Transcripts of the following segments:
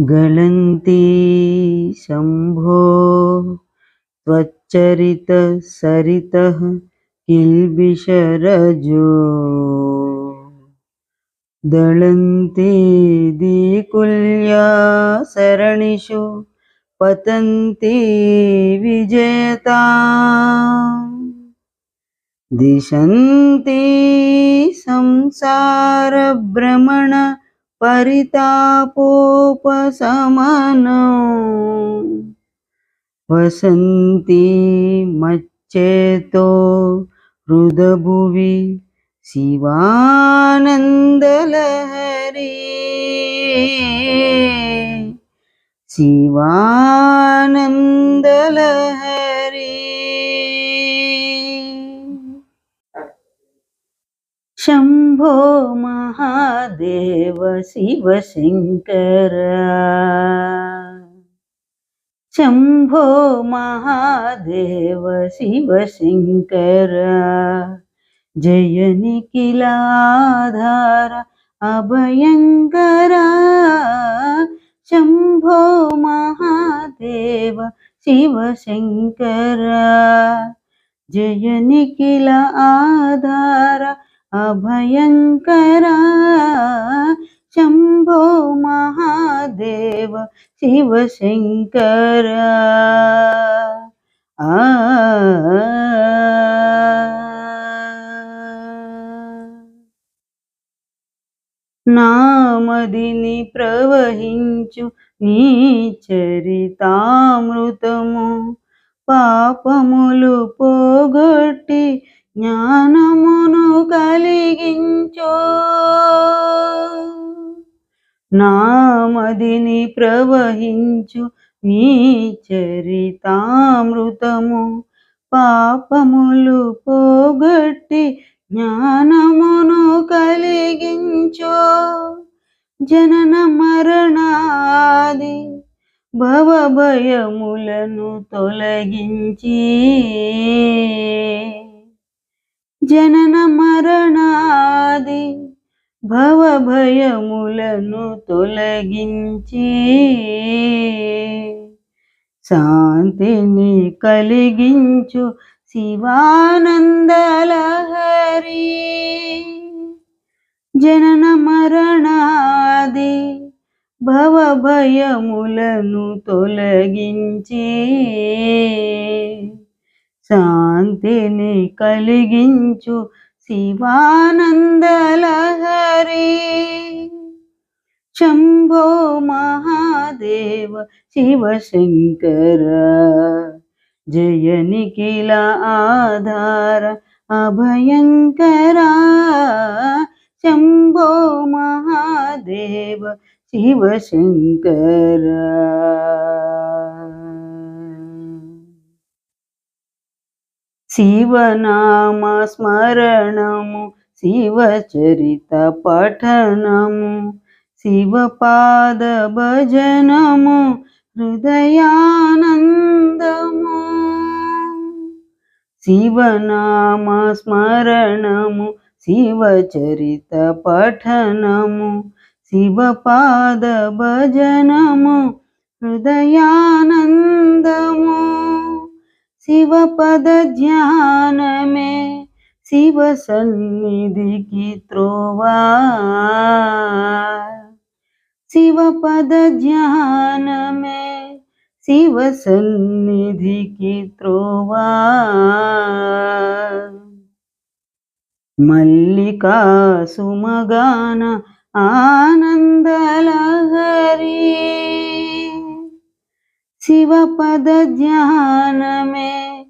गलन्ति शम्भो त्वच्चरितसरितः किल्बिषरजो। दळन्ति दीकुल्या सरणिषु पतन्ति विजेता। दिशन्ति संसारभ्रमण పరితాపోపశమనం వసంతి మచ్చేతో హృదభువి శివానందలహరి శివానందలహరి శం शम्भो महादेव शिव शंकर। शंभो महादेव शिवशङ्कर जय निखिलाधार अभयङ्करा शम्भो महादेव शिवशङ्कर जय निखिल आधार అభయంకర శంభో మహాదేవ శివశంకర ఆ నామదిని ప్రవహించు నీ చరితామృతము పాపములు పోగొట్టి జ్ఞానమును కలిగించో. నామదిని ప్రవహించు. నీ చరితామృతము పాపములు పోగొట్టి జ్ఞానమును కలిగించో. జనన మరణాది భవభయములను తొలగించి. జనన మరణాది భవభయములను తొలగించి శాంతిని కలిగించు శివానందలహరి. జనన మరణాది భవభయములను తొలగించి శాంతిని కలిగించు శివానందలహరి. శంభో మహాదేవ శివశంకర జయ నిఖిల ఆధార అభయంకర. శంభో మహాదేవ శివశంకర. శివనామ స్మరణము శివచరిత పఠనము శివపాద భజనము హృదయానందము. శివనామ స్మరణము శివచరిత పఠనము శివపాద భజనము హృదయానందము. शिव पद ध्यान में शिव सन्निधि की त्रोवा शिव पद ध्यान में शिव सन्निधि की त्रोवा मल्लिका सुमगान, आनंद लहरी। शिव पद ध्यान में,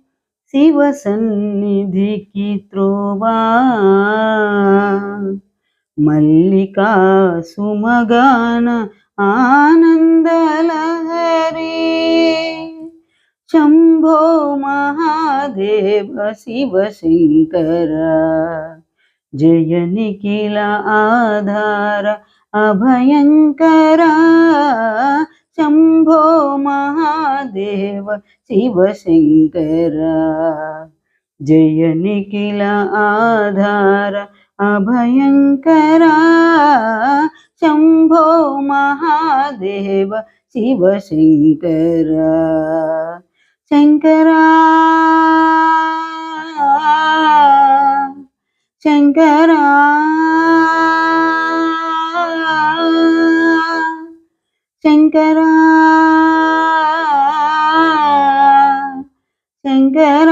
शिव सन्निधि की त्रोबा मल्लिका सुमगान आनंद लहरी। शंभो महादेव शिव शंकर। जय निखिल आधार अभयंकरा। శంభో మహాదేవ శివ శంకర జయ నిఖిల ఆధార అభయంకర శంభో మహాదేవ శివ శంకర శంకరా శంకరా శంకరా శంకర.